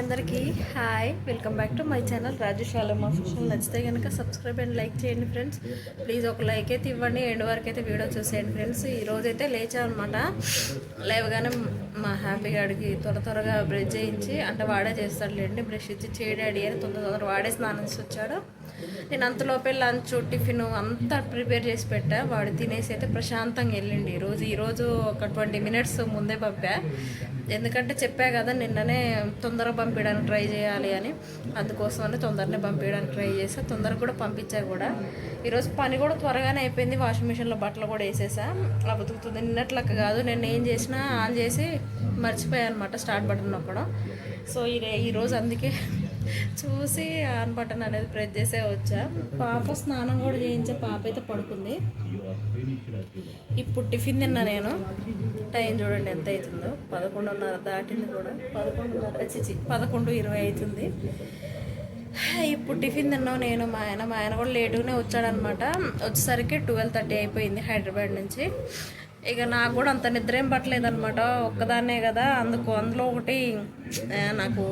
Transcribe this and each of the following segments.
అందరికీ. Hi welcome back to my channel Rajesh Alam official నచ్చితే కనుక సబ్స్క్రైబ్ అండ్ లైక్ చేయండి ఫ్రెండ్స్ ప్లీజ్ ఒక లైక్ అయితే ఇవ్వండి ఎండ్ వరకు అయితే వీడియో చూసేయండి ఫ్రెండ్స్ ఈ అయితే లేచామన్నమాట. లేవగానే మా హ్యాపీ గాడికి త్వర త్వరగా బ్రష్ చేయించి అంటే వాడే చేస్తాడులేండి బ్రష్ ఇచ్చి చేయడాడి అని తొందర తొందర వాడే స్నానం వచ్చాడు. నేను అంతలోపే లంచ్ టిఫిన్ అంతా ప్రిపేర్ చేసి పెట్టా. వాడు తినేసి అయితే ప్రశాంతంగా వెళ్ళిండి. ఈరోజు ఈరోజు ఒక ట్వంటీ మినిట్స్ ముందే పంపా. ఎందుకంటే చెప్పా కదా నిన్ననే తొందరగా పంపించడానికి ట్రై చేయాలి అని. అందుకోసమని తొందరనే పంపించడానికి ట్రై చేసా. తొందరగా కూడా పంపించా కూడా. ఈరోజు పని కూడా త్వరగానే అయిపోయింది. వాషింగ్ మిషన్లో బట్టలు కూడా వేసేసా. అలా బతుకుతుంది నిన్నట్లక్క కాదు నేను ఏం చేసినా ఆన్ చేసి మర్చిపోయాను అనమాట స్టార్ట్ బటన్ నొక్కడం. సో ఈ ఈరోజు అందుకే చూసి ఆన్ బటన్ అనేది ప్రెస్ చేసే వచ్చా. పాప స్నానం కూడా చేయించే పాప అయితే పడుకుంది. ఇప్పుడు టిఫిన్ తిన్నా నేను. టైం చూడండి ఎంత అవుతుందో. పదకొండున్నర దాటింది కూడా. పదకొండున్నర చిచి పదకొండు ఇరవై అవుతుంది. ఇప్పుడు టిఫిన్ తిన్నాం నేను మా ఆయన మా ఆయన కూడా లేటుగానే వచ్చాడనమాట. వచ్చేసరికి ట్వెల్వ్ థర్టీ అయిపోయింది హైదరాబాద్ నుంచి. ఇక నాకు కూడా అంత నిద్ర ఏం పట్టలేదు అనమాట ఒక్కదాన్నే కదా. అందుకు అందులో ఒకటి నాకు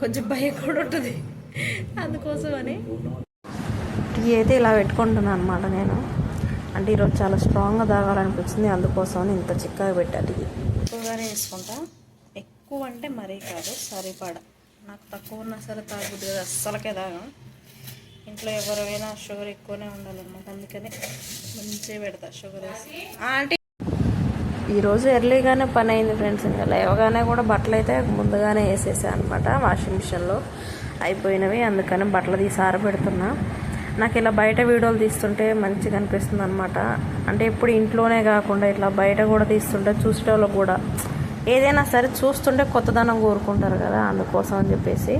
కొంచెం భయం కూడా ఉంటుంది. అందుకోసమని. టీ అయితే ఇలా పెట్టుకుంటున్నాను అనమాట నేను. అంటే ఈరోజు చాలా స్ట్రాంగ్గా తాగాలనిపించింది అందుకోసం ఇంత చిక్కగా పెట్టా టీ ఎక్కువగానే వేసుకుంటా. ఎక్కువ అంటే మరీ కాదు సరిపడ. నాకు తక్కువ ఉన్నా సరే తాగుద్ది కదా అస్సలకే తాగం ఇంట్లో ఎవరైనా షుగర్ ఎక్కువనే ఉండాలన్నమాట అందుకని మంచిగా పెడతా షుగర్ వేసి. ఆంటీ ఈరోజు ఎర్లీగానే పని అయింది ఫ్రెండ్స్. ఇంకా లేవగానే కూడా బట్టలు అయితే ముందుగానే వేసేసాను అనమాట వాషింగ్ మిషన్లో. అయిపోయినవి అందుకని బట్టలు తీసి ఆరబెడుతున్నా. నాకు ఇలా బయట వీడియోలు తీస్తుంటే మంచిగా అనిపిస్తుంది అనమాట అంటే ఎప్పుడు ఇంట్లోనే కాకుండా ఇట్లా బయట కూడా తీస్తుంటే చూసేటోళ్ళు కూడా ఏదైనా సరే చూస్తుంటే కొత్తదనం కోరుకుంటారు కదా అందుకోసం అని చెప్పేసి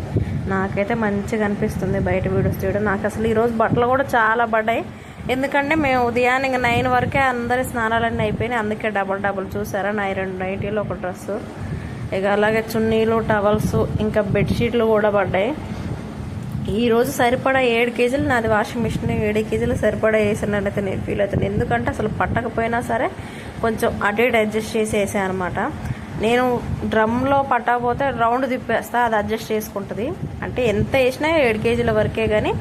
నాకైతే మంచిగా అనిపిస్తుంది బయట వీడియోస్ తీయడం. నాకు అసలు ఈరోజు బట్టలు కూడా చాలా పడ్డాయి. ఎందుకంటే మేము ఉదయాన్నే ఇంకా నైన్ వరకే అందరి స్నానాలన్నీ అయిపోయినాయి. అందుకే డబల్ డబల్ చూసారా? నై రెండు నైటీలు ఒక డ్రెస్సు. ఇక అలాగే చున్నీలు టవల్స్ ఇంకా బెడ్షీట్లు కూడా పడ్డాయి. ఈరోజు సరిపడా ఏడు కేజీలు నాది వాషింగ్ మిషన్ ఏడు కేజీలు సరిపడా వేసినట్టయితే నేను ఫీల్ అవుతాను ఎందుకంటే అసలు పట్టకపోయినా సరే కొంచెం అటు ఇటు అడ్జస్ట్ చేసి వేసాను అనమాట నేను డ్రమ్లో పట్టకపోతే రౌండ్ తిప్పేస్తా అది అడ్జస్ట్ చేసుకుంటుంది. అంటే ఎంత వేసినా ఏడు కేజీల వరకే కానీ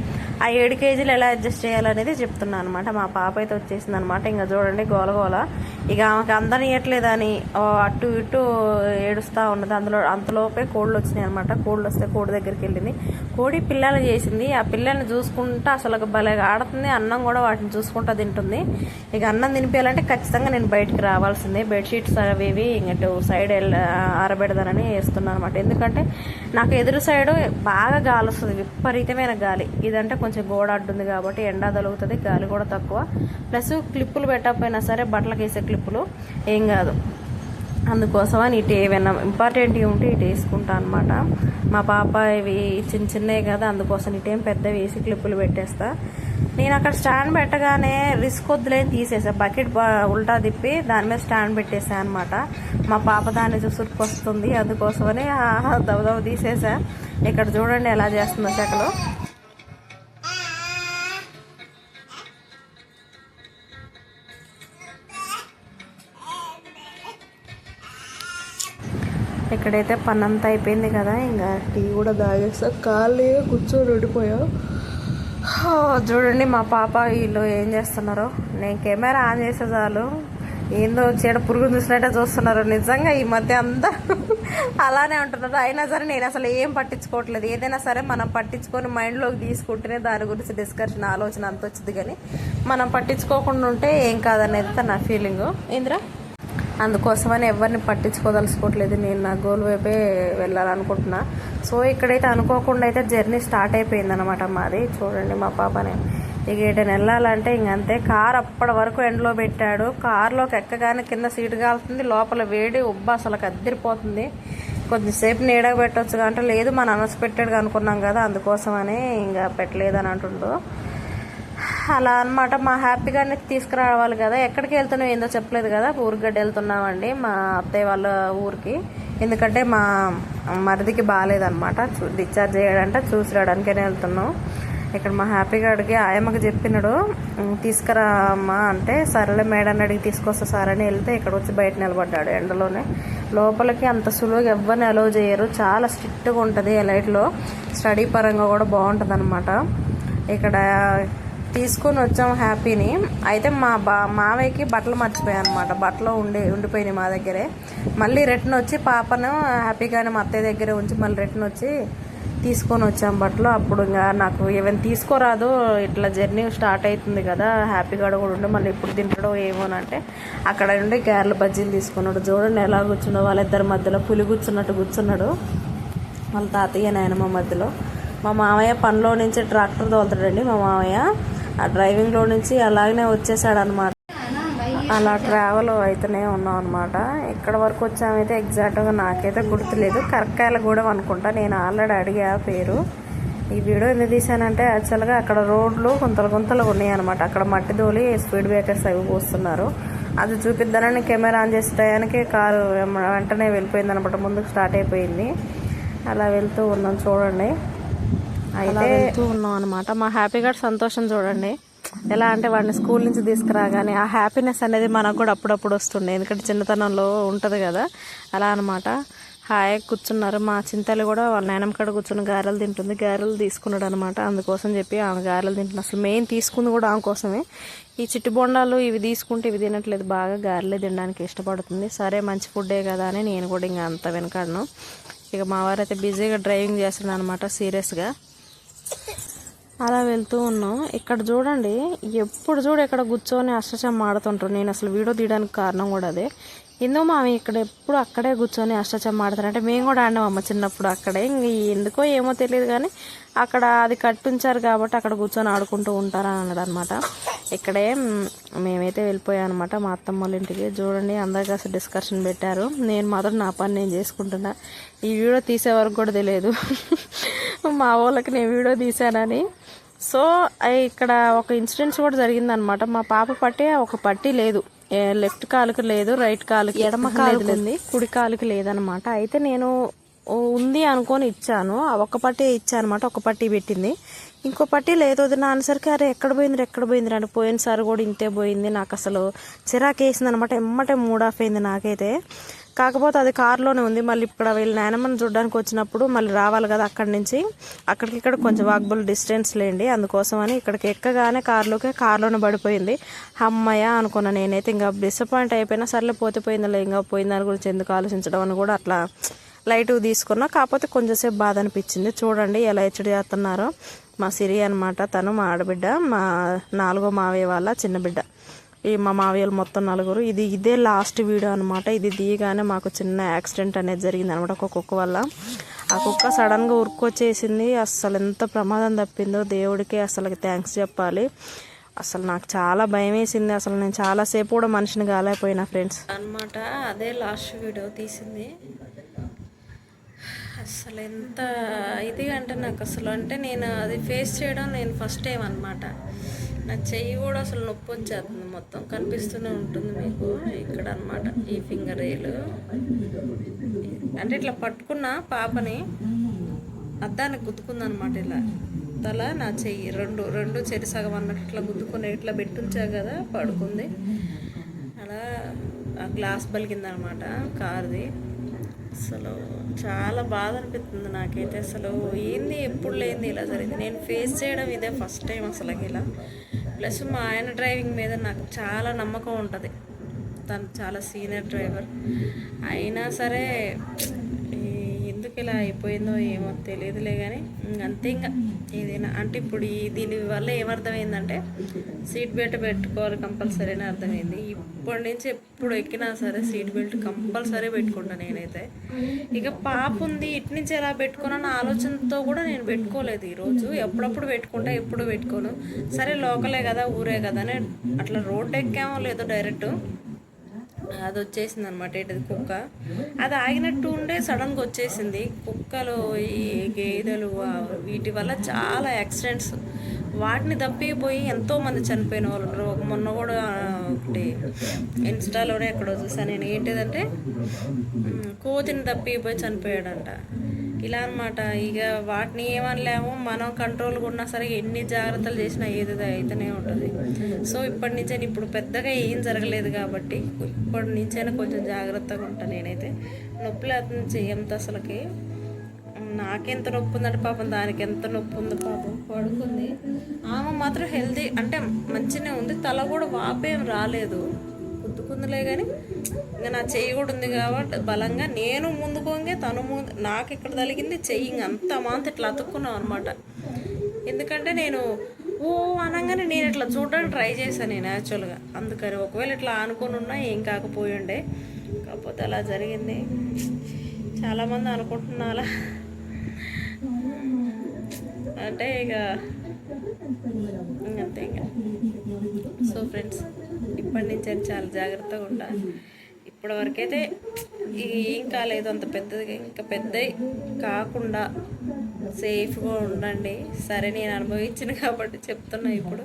ఆ ఏడు కేజీలు ఎలా అడ్జస్ట్ చేయాలనేది చెప్తున్నాను అనమాట మా పాప అయితే వచ్చేసింది అనమాట ఇంకా చూడండి గోల గోల. ఇక ఆమెకి అందనియట్లేదని ఓ అటు ఇటు ఏడుస్తూ ఉన్నది. అందులో అంతలోపే కోళ్ళు వచ్చినాయి అనమాట కోళ్ళు వస్తే కోడి దగ్గరికి వెళ్ళింది కోడి పిల్లలు చేసింది. ఆ పిల్లల్ని చూసుకుంటా అసలు భలేగా ఆడుతుంది. అన్నం కూడా వాటిని చూసుకుంటా తింటుంది. ఇక అన్నం తినిపించాలంటే ఖచ్చితంగా నేను బయటికి రావాల్సిందే. బెడ్షీట్స్ అవి ఇవి ఇంకటు సైడ్ ఆరబెడదానని వేస్తున్నాను అనమాట ఎందుకంటే నాకు ఎదురు సైడ్ బాగా గాలి వస్తుంది. విపరీతమైన గాలి. ఇదంటే కొంచెం గోడ అడ్డుంది కాబట్టి ఎండ తలుగుతుంది గాలి కూడా తక్కువ. ప్లస్ క్లిప్పులు పెట్టకపోయినా సరే బట్టలకు వేసే క్లిప్పులు ఏం కాదు. అందుకోసమని ఇటు ఏమైనా ఇంపార్టెంట్గా ఉంటే ఇటు వేసుకుంటా అనమాట మా పాప ఇవి చిన్న చిన్నవి కదా అందుకోసం ఇటేం పెద్ద వేసి క్లిప్పులు పెట్టేస్తా. నేను అక్కడ స్టాండ్ పెట్టగానే రిస్క్ వద్దులేని తీసేసా. బకెట్ ఉల్టా తిప్పి దాని మీద స్టాండ్ పెట్టేసా అనమాట మా పాప దాన్ని చూసుకు వస్తుంది అందుకోసమని దవదవ తీసేసా. ఇక్కడ చూడండి ఎలా చేస్తుందో చెక్కలు. ఇక్కడైతే పని అంతా అయిపోయింది కదా ఇంకా టీ కూడా తాగేస్తా ఖాళీగా కూర్చొని ఉండిపోయా. చూడండి మా పాప వీళ్ళు ఏం చేస్తున్నారో. నేను కెమెరా ఆన్ చేసే చాలు. ఏందో చీడ పురుగు చూసినట్టే చూస్తున్నారు. నిజంగా ఈ మధ్య అంతా అలానే ఉంటున్నారు. అయినా సరే నేను అసలు ఏం పట్టించుకోవట్లేదు. ఏదైనా సరే మనం పట్టించుకొని మైండ్లోకి తీసుకుంటేనే దాని గురించి డిస్కషన్ ఆలోచన అంత వచ్చింది కానీ మనం పట్టించుకోకుండా ఉంటే ఏం కాదనేది నా ఫీలింగు ఇంద్రా? అందుకోసమని ఎవరిని పట్టించుకోదలుచుకోవట్లేదు. నేను నా గోల్ వైపే వెళ్ళాలనుకుంటున్నా. సో ఇక్కడైతే అనుకోకుండా అయితే జర్నీ స్టార్ట్ అయిపోయింది అనమాట మాది. చూడండి మా పాపని. ఇక ఎటైనా వెళ్ళాలంటే ఇంకంతే కార్ అప్పటి వరకు ఎండలో పెట్టాడు. కార్లోకి ఎక్కగానే కింద సీటు కాలుతుంది. లోపల వేడి ఉబ్బ అసలు కద్దిరిపోతుంది కొద్దిసేపు నీడగ పెట్టవచ్చు అంటే లేదు మన పెట్టాడు అనుకున్నాం కదా అందుకోసమని ఇంకా పెట్టలేదని అంటుండ్రు అలా అన్నమాట. మా హ్యాపీగానే తీసుకురావాలి కదా. ఎక్కడికి వెళ్తున్నాం ఏందో చెప్పలేదు కదా. ఊరిగడ్డ వెళ్తున్నామండి మా అత్తయ్య వాళ్ళ ఊరికి. ఎందుకంటే మా మరిదికి బాగాలేదనమాట చూ- డిశ్చార్జ్ చేయడంటే చూసి రావడానికనే వెళ్తున్నాం. ఇక్కడ మా హ్యాపీగా అడిగి ఆయమ్మకి చెప్పినాడు "ఉమ్, అంటే సరేలే మేడం అడిగి తీసుకొస్తా సార్ అని వెళ్తే ఇక్కడ వచ్చి బయట నిలబడ్డాడు ఎండలోనే. లోపలికి అంత సులువుగా ఎవరిని అలో చేయరు. చాలా స్ట్రిక్ట్గా ఉంటుంది ఎలైట్లో స్టడీ పరంగా కూడా బాగుంటుంది అనమాట ఇక్కడ తీసుకొని వచ్చాం హ్యాపీని. అయితే మా బా మావయ్యకి బట్టలు మర్చిపోయాయి అనమాట బట్టలు ఉండి ఉండిపోయినాయి మా దగ్గరే. మళ్ళీ రిటర్న్ వచ్చి పాపను హ్యాపీగానే మా అత్తయ్య దగ్గరే ఉంచి మళ్ళీ రిటర్న్ వచ్చి తీసుకొని వచ్చాం బట్టలు. అప్పుడు ఇంకా నాకు ఏమైనా తీసుకోరాదు ఇట్లా జర్నీ స్టార్ట్ అవుతుంది కదా హ్యాపీగా కూడా ఉండి మళ్ళీ ఇప్పుడు తింటాడో ఏమోనంటే అక్కడ ఉండి కేరళ బజ్జీలు తీసుకున్నాడు. చూడండి ఎలా కూర్చున్నాడు వాళ్ళిద్దరి మధ్యలో పులి కూర్చున్నట్టు కూర్చున్నాడు. వాళ్ళ తాతయ్య నాయనమ్మ మధ్యలో. మా మామయ్య పనిలో నుంచి ట్రాక్టర్ తోలుతాడండి మా మామయ్య ఆ డ్రైవింగ్లో నుంచి అలాగనే వచ్చేసాడు అనమాట అలా ట్రావెల్ అయితేనే ఉన్నాం అనమాట ఇక్కడ వరకు వచ్చామైతే ఎగ్జాక్ట్గా నాకైతే గుర్తులేదు. కరక్కాయల కూడా అనుకుంటా. నేను ఆల్రెడీ అడిగా పేరు. ఈ వీడియో ఎందుకు తీసానంటే యాక్చువల్గా అక్కడ రోడ్లు గుంతలు గుంతలు ఉన్నాయి అనమాట అక్కడ మట్టి దోలి స్పీడ్ బ్రేకర్స్ అవి పోస్తున్నారు. అది చూపిద్దానని కెమెరా ఆన్ చేసే టయానికి కారు వెంటనే వెళ్ళిపోయింది అనమాట ముందుకు స్టార్ట్ అయిపోయింది. అలా వెళ్తూ ఉన్నాం చూడండి. అయితే వెళ్తూ ఉన్నాం అనమాట మా హ్యాపీగా సంతోషం చూడండి. ఎలా అంటే వాడిని స్కూల్ నుంచి తీసుకురాగానే ఆ హ్యాపీనెస్ అనేది మనకు కూడా అప్పుడప్పుడు వస్తుండే. ఎందుకంటే చిన్నతనంలో ఉంటుంది కదా. అలా అనమాట హాయ్ కూర్చున్నారు. మా చింతలు కూడా వాళ్ళ నాయనమ్మ కాడ కూర్చుని గారెలు తింటుంది. గారెలు తీసుకున్నాడు అనమాట అందుకోసం చెప్పి ఆమె గారెలు తింటుంది. అసలు మెయిన్ తీసుకుంది కూడా ఆమె కోసమే. ఈ చిట్టి బొండాలు ఇవి తీసుకుంటే ఇవి తినట్లేదు. బాగా గారెలే తినడానికి ఇష్టపడుతుంది. సరే మంచి ఫుడ్డే కదా అని నేను కూడా ఇంకా అంత వెనకాడను. ఇక మా వారైతే బిజీగా డ్రైవింగ్ చేస్తున్నాను అనమాట సీరియస్గా. అలా వెళ్తూ ఉన్నాం. ఇక్కడ చూడండి ఎప్పుడు చూడు ఇక్కడ కూర్చొని అష్టచమ్మ ఆడుతుంటారు. నేను అసలు వీడియో తీయడానికి కారణం కూడా అదే. ఎందుకు మామి ఇక్కడ ఎప్పుడు అక్కడే కూర్చొని అష్టచమ్మ ఆడతారు అంటే మేము కూడా ఆడినామమ్మ చిన్నప్పుడు అక్కడే. ఇంక ఎందుకో ఏమో తెలియదు కానీ అక్కడ అది కట్టుంచారు కాబట్టి అక్కడ కూర్చొని ఆడుకుంటూ ఉంటారని అన్నాడు అనమాట ఇక్కడే మేమైతే వెళ్ళిపోయాం అనమాట మా అత్తమ్మ వాళ్ళ ఇంటికి. చూడండి అందరికీ అసలు డిస్కషన్ పెట్టారు. నేను మాత్రం నా పని నేను చేసుకుంటున్నా. ఈ వీడియో తీసే వరకు కూడా తెలియదు. మా వాళ్ళకి నేను వీడియో తీశానని. సో ఇక్కడ ఒక ఇన్సిడెంట్స్ కూడా జరిగిందనమాట. మా పాప పట్టి ఒక పట్టి లేదు. లెఫ్ట్ కాలుకి లేదు రైట్ కాలుకి ఎడమ కాలుకి ఉంది. కుడి కాలుకి లేదనమాట. అయితే నేను ఉంది అనుకొని ఇచ్చాను. ఆ ఒక్క పట్టి ఇచ్చాను అనమాట ఒక పట్టి పెట్టింది. ఇంకో పట్టి లేదు వదిన అనేసరికి అరే ఎక్కడ పోయింది ఎక్కడ పోయింది అని పోయినసారి కూడా ఇంతే పోయింది. నాకు అసలు చిరాకు వేసింది అనమాట ఎమ్మటే మూడ్ ఆఫ్ అయింది నాకైతే. కాకపోతే అది కారులోనే ఉంది. మళ్ళీ ఇప్పుడు వీళ్ళ నాయనమ్మని చూడడానికి వచ్చినప్పుడు మళ్ళీ రావాలి కదా అక్కడి నుంచి. అక్కడికి ఇక్కడ కొంచెం వాక్బుల్ డిస్టెన్స్ లేండి. అందుకోసం అని ఇక్కడికి ఎక్కగానే కారులోకి కారులోనే పడిపోయింది. అమ్మయ్య అనుకున్నా నేనైతే ఇంకా డిసప్పాయింట్ అయిపోయినా సర్లే పోతే పోయిందిలే ఇంకా పోయిన దాని గురించి ఎందుకు ఆలోచించడం అని కూడా అట్లా లైట్ తీసుకున్నా. కాకపోతే కొంచెంసేపు బాధ అనిపించింది. చూడండి ఎలా హెచ్చడి చేస్తున్నారో. మా సిరి అనమాట తను మా ఆడబిడ్డ మా నాలుగో మావయ్య వాళ్ళ చిన్న బిడ్డ ఈ మా మావయ్యలు మొత్తం నలుగురు. ఇది ఇదే లాస్ట్ వీడియో అనమాట ఇది దియగానే మాకు చిన్న యాక్సిడెంట్ అనేది జరిగింది అనమాట ఒక కుక్క వల్ల. ఆ కుక్క సడన్గా ఉరుకొచ్చేసింది అస్సలు ఎంత ప్రమాదం తప్పిందో దేవుడికి అసలు థ్యాంక్స్ చెప్పాలి. అసలు నాకు చాలా భయం వేసింది. అసలు నేను చాలాసేపు కూడా మనిషిని కాలేకపోయినా ఫ్రెండ్స్ అనమాట అదే లాస్ట్ వీడియో తీసింది. అసలు ఎంత ఇది అంటే నాకు అసలు అంటే నేను అది ఫేస్ చేయడం నేను ఫస్ట్ టైం అనమాట నా చెయ్యి కూడా అసలు నొప్పి వచ్చేస్తుంది మొత్తం. కనిపిస్తూనే ఉంటుంది మీకు ఇక్కడ అనమాట ఈ ఫింగర్ రేలు. అంటే ఇట్లా పట్టుకున్న పాపని అద్దానికి గుద్దుకుందనమాట ఇలా. తల నా చెయ్యి రెండు రెండు చెరి సగం అన్నట్టు ఇట్లా గుద్దుకుని ఇట్లా పెట్టుంచా కదా పడుకుంది. అలా ఆ గ్లాస్ పలికిందనమాట కార్ది. అసలు చాలా బాధ అనిపిస్తుంది నాకైతే. అసలు ఏంది ఎప్పుడు లేనిది ఇలా జరిగింది. నేను ఫేస్ చేయడం ఇదే ఫస్ట్ టైం అసలు ఇలా. ప్లస్ మా ఆయన డ్రైవింగ్ మీద నాకు చాలా నమ్మకం ఉంటుంది. తను చాలా సీనియర్ డ్రైవర్. అయినా సరే ఎందుకు ఇలా అయిపోయిందో ఏమో తెలియదులే కానీ అంతే ఇంకా. ఏదైనా అంటే ఇప్పుడు ఈ దీని వల్ల ఏమర్థమైందంటే సీట్ బెల్ట్ పెట్టుకోవాలి కంపల్సరీ అని అర్థమైంది. ఇప్పటి నుంచి ఎప్పుడు ఎక్కినా సరే సీట్ బెల్ట్ కంపల్సరీ పెట్టుకుంటాను నేనైతే. ఇక పాప ఉంది ఇటు నుంచి ఎలా పెట్టుకున్నాను ఆలోచనతో కూడా నేను పెట్టుకోలేదు ఈరోజు. ఎప్పుడప్పుడు పెట్టుకుంటా ఎప్పుడు పెట్టుకోను. సరే లోకలే కదా ఊరే కదా అని అట్లా రోడ్ ఎక్కామో లేదో డైరెక్ట్ అది వచ్చేసింది అనమాట ఏంటిది కుక్క. అది ఆగినట్టు ఉండే సడన్గా వచ్చేసింది. కుక్కలు ఈ గేదెలు వీటి వల్ల చాలా యాక్సిడెంట్స్. వాటిని తప్పిపోయి ఎంతో మంది చనిపోయిన వాళ్ళు ఉన్నారు. ఒక మొన్న కూడా ఒకటి ఇన్స్టాలోనే ఎక్కడో చూసాను నేను. ఏంటిదంటే కోతిని తప్పిపోయి చనిపోయాడంట. ఇలా అన్నమాట. ఇక వాటిని ఏమనలేము. మనం కంట్రోల్గా ఉన్నా సరే ఎన్ని జాగ్రత్తలు చేసినా ఏది అయితేనే ఉంటుంది. సో ఇప్పటి నుంచే ఇప్పుడు పెద్దగా ఏం జరగలేదు కాబట్టి ఇప్పటి నుంచైనా కొంచెం జాగ్రత్తగా ఉంటాను నేనైతే. నొప్పి లేకుండా ఎంత అసలుకి. నాకెంత నొప్పి ఉందంటే పాపం దానికి ఎంత నొప్పి ఉంది పాపం పడుకుంది. ఆమె మాత్రం హెల్దీ అంటే మంచిగానే ఉంది. తల కూడా వాపేం రాలేదు. గుద్దుకుందిలే కానీ ఇంకా నా చెయ్యి కూడా ఉంది కాబట్టి బలంగా నేను ముందుకోంగే తను ముందు నాకు ఇక్కడ తలిగింది చెయ్యి ఇంక అంత మాంత ఇట్లా అతుక్కున్నాం అనమాట ఎందుకంటే నేను ఓ అనగానే నేను ఇట్లా చూడడానికి ట్రై చేశాను నేను యాక్చువల్గా అందుకని ఒకవేళ ఇట్లా అనుకుని ఉన్నా ఏం కాకపోయిండే కాకపోతే అలా జరిగింది. చాలామంది అనుకుంటున్నారా? అంటే ఇక అంతే ఇంకా. సో ఫ్రెండ్స్ ఇప్పటి నుంచి అయితే చాలా జాగ్రత్తగా ఉండాలి. ఇప్పటి వరకైతే ఏం కాలేదు అంత పెద్దదిగా ఇంకా పెద్దవి కాకుండా సేఫ్గా ఉండండి. సరే నేను అనుభవించిన కాబట్టి చెప్తున్నా ఇప్పుడు.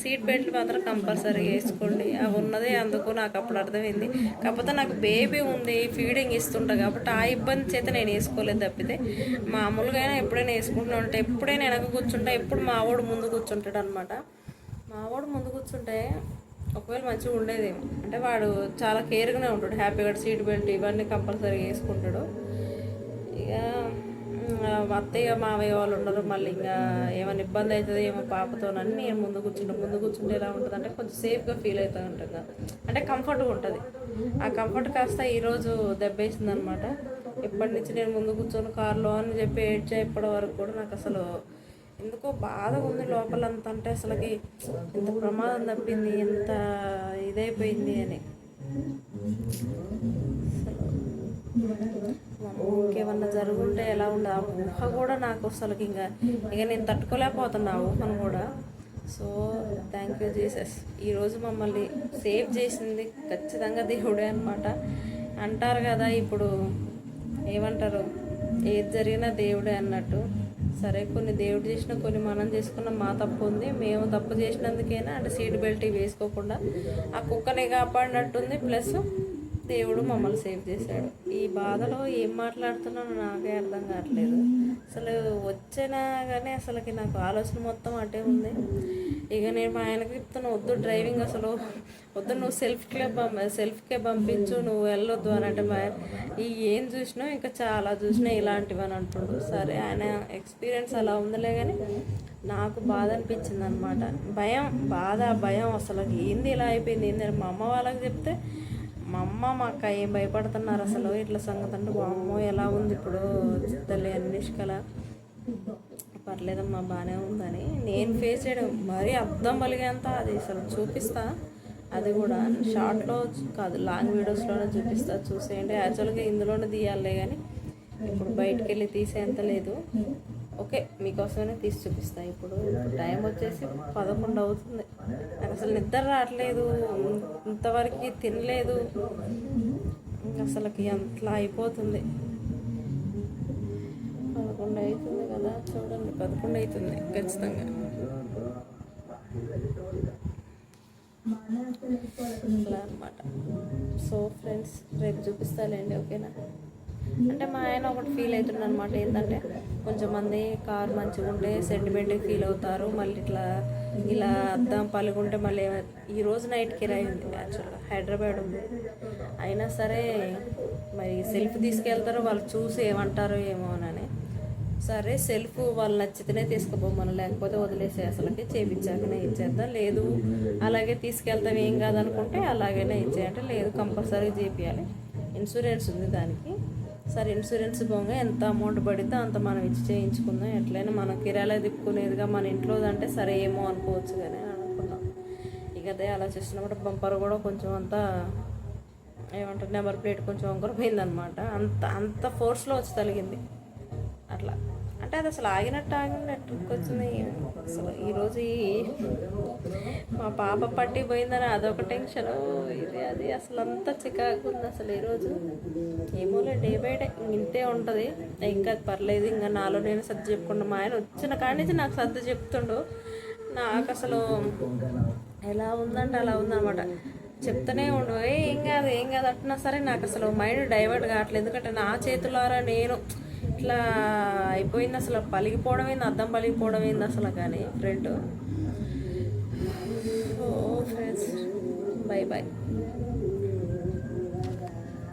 సీట్ బెల్ట్లు మాత్రం కంపల్సరీ వేసుకోండి. అవి ఉన్నదే అందుకు నాకు అప్పుడు అర్థమైంది. కాకపోతే నాకు బేబీ ఉంది ఫీడింగ్ ఇస్తుంటా కాబట్టి ఆ ఇబ్బంది చేత నేను వేసుకోలేదు తప్పితే మామూలుగా అయినా ఎప్పుడైనా వేసుకుంటూ ఉంటే. ఎప్పుడైనా వెనక కూర్చుంటా ఎప్పుడు మావాడు ముందు కూర్చుంటాడు అనమాట మావాడు ముందు కూర్చుంటే ఒకవేళ మంచిగా ఉండేదేమో. అంటే వాడు చాలా కేర్గానే ఉంటాడు. హ్యాపీగా సీట్ బెల్ట్ ఇవన్నీ కంపల్సరీ వేసుకుంటాడు. ఇక అత్తయ్య మావయ్య వాళ్ళు ఉండరు. మళ్ళీ ఇంకా ఏమైనా ఇబ్బంది అవుతుంది ఏమో పాపతోనని నేను ముందు కూర్చుంటే ముందు కూర్చుంటే ఎలా ఉంటుంది అంటే కొంచెం సేఫ్గా ఫీల్ అవుతూ ఉంటుంది అంటే కంఫర్ట్గా ఉంటుంది. ఆ కంఫర్ట్ కాస్త ఈరోజు దెబ్బేసింది అనమాట ఇప్పటి నుంచి నేను ముందు కూర్చొని కార్లో అని చెప్పి ఏడ్చా ఇప్పటి వరకు కూడా నాకు అసలు ఎందుకో బాధగా ఉంది లోపలంతా అంటే అసలుకి ఎంత ప్రమాదం తప్పింది ఎంత ఇదైపోయింది అని. ఇంకేమన్నా జరుగుంటే ఎలా ఉండే ఆ ఊహ కూడా నాకు అసలుకి ఇంకా ఇక నేను తట్టుకోలేకపోతున్నా ఆ ఊహను కూడా. సో థ్యాంక్ యూ జీసస్ ఈరోజు మమ్మల్ని సేవ్ చేసింది ఖచ్చితంగా దేవుడే అనమాట అంటారు కదా ఇప్పుడు ఏమంటారు? ఏది జరిగినా దేవుడే అన్నట్టు. సరే కొన్ని దేవుడు చేసిన కొన్ని మనం చేసుకున్న మా తప్పు ఉంది. మేము తప్పు చేసినందుకైనా? అంటే సీట్ బెల్ట్ వేసుకోకుండా. ఆ కుక్కని కాపాడినట్టుంది. ప్లస్ దేవుడు మమ్మల్ని సేవ్ చేశాడు. ఈ బాధలో ఏం మాట్లాడుతున్నానో నాకే అర్థం కావట్లేదు. అసలు వచ్చినా కానీ అసలుకి నాకు ఆలోచన మొత్తం అటే ఉంది. ఇక నేను మా ఆయనకి చెప్తున్నా వద్దు డ్రైవింగ్ అసలు. వద్దు నువ్వు సెల్ఫ్కే పంప సెల్ఫ్కే పంపించు నువ్వు వెళ్ళొద్దు అని అంటే మా ఈ ఏం చూసినా ఇంకా చాలా చూసినా ఇలాంటివి అని అంటుండు. సరే ఆయన ఎక్స్పీరియన్స్ అలా ఉందిలే కానీ నాకు బాధ అనిపించింది అనమాట భయం బాధ భయం అసలు. ఏంది ఇలా అయిపోయింది ఏంది అని మా అమ్మ వాళ్ళకి చెప్తే మా అమ్మ మా అక్క ఏం భయపడుతున్నారు అసలు? ఇట్లా సంగతి అంటే మా అమ్మ ఎలా ఉంది ఇప్పుడు? తల్లి అన్నిష్కల పర్లేదమ్మా బాగానే ఉందని. నేను ఫేస్ చేయడం మరీ అర్థం పలిగేంత అది అసలు చూపిస్తా? అది కూడా షార్ట్లో కాదు లాంగ్ వీడియోస్లోనే చూపిస్తా. చూసేయండి. యాక్చువల్గా ఇందులోనే తీయాలే కానీ ఇప్పుడు బయటికి వెళ్ళి తీసేంత లేదు. ఓకే మీకోసమే తీసి చూపిస్తాను ఇప్పుడు టైం వచ్చేసి పదకొండు అవుతుంది. నాకు అసలు నిద్ర రావట్లేదు. ఇంతవరకు తినలేదు. అసలుకి ఎంత అయిపోతుంది. పదకొండు అవుతుంది కదా? చూడండి పదకొండు అవుతుంది ఖచ్చితంగా. అలా అనమాట సో ఫ్రెండ్స్ రేపు చూపిస్తాలేండి ఓకేనా? అంటే మా ఆయన ఒకటి ఫీల్ అవుతుంది అనమాట ఏంటంటే కొంచెం మంది కారు మంచిగా ఉంటే సెంటిమెంట్ ఫీల్ అవుతారు. మళ్ళీ ఇట్లా ఇలా అద్దం పలుకుంటే మళ్ళీ ఈరోజు ఈ రోజు నైట్ కిరాయి ఉంది యాక్చువల్గా హైదరాబాద్ ఉంది. అయినా సరే మరి సెల్ఫ్ తీసుకెళ్తారో వాళ్ళు చూసి ఏమంటారో ఏమో అని. సరే సెల్ఫ్ వాళ్ళు నచ్చితేనే తీసుకుపోమను లేకపోతే వదిలేసే అసలుకి చేయించాకనే ఇచ్చేద్దాం. లేదు అలాగే తీసుకెళ్తాం ఏం కాదనుకుంటే అలాగనే ఇచ్చేయంటే లేదు కంపల్సరీ చేపియాలి ఇన్సూరెన్స్ ఉంది దానికి. సరే ఇన్సూరెన్స్ పోగా ఎంత అమౌంట్ పడితే అంత మనం ఇచ్చి చేయించుకుందాం. ఎట్లయినా మనం కిరాయిలో తిప్పుకునేదిగా మన ఇంట్లో అంటే సరే ఏమో అనుకోవచ్చు కానీ అని అనుకున్నాం. ఇక అదే ఆలోచిస్తున్నప్పుడు బంపర్ కూడా కొంచెం అంతా ఏమంటారు నెంబర్ ప్లేట్ కొంచెం వంకరపోయిందనమాట. అంత అంత ఫోర్స్లో వచ్చి తలిగింది అట్లా. అంటే అది అసలు ఆగినట్టు ఆగినట్టు వచ్చింది అసలు ఈరోజు మా పాప పట్టి పోయిందని అదొక టెన్షన్. ఇది అది అసలు అంతా చికాకు ఉంది అసలు ఈరోజు ఏమోలే డే బై డే ఇంతే ఉంటుంది. ఇంకా పర్లేదు ఇంకా నాలో నేను సర్ది చెప్పుకుంటా. మా ఆయన వచ్చిన కాడి నుంచి నాకు సర్ది చెప్తుండు. నాకు అసలు ఎలా ఉందంటే అలా ఉందన్నమాట. చెప్తూనే ఉండు. "ఏ, ఏం కాదు ఏం కాదు అంటున్నా సరే నాకు అసలు మైండ్ డైవర్ట్ కావట్లేదు. ఎందుకంటే నా చేతులారా నేను ఇట్లా అయిపోయింది అసలు. పలిగిపోవడం ఏంది అద్దం పలిగిపోవడం ఏంది అసలు కానీ front oh friends bye bye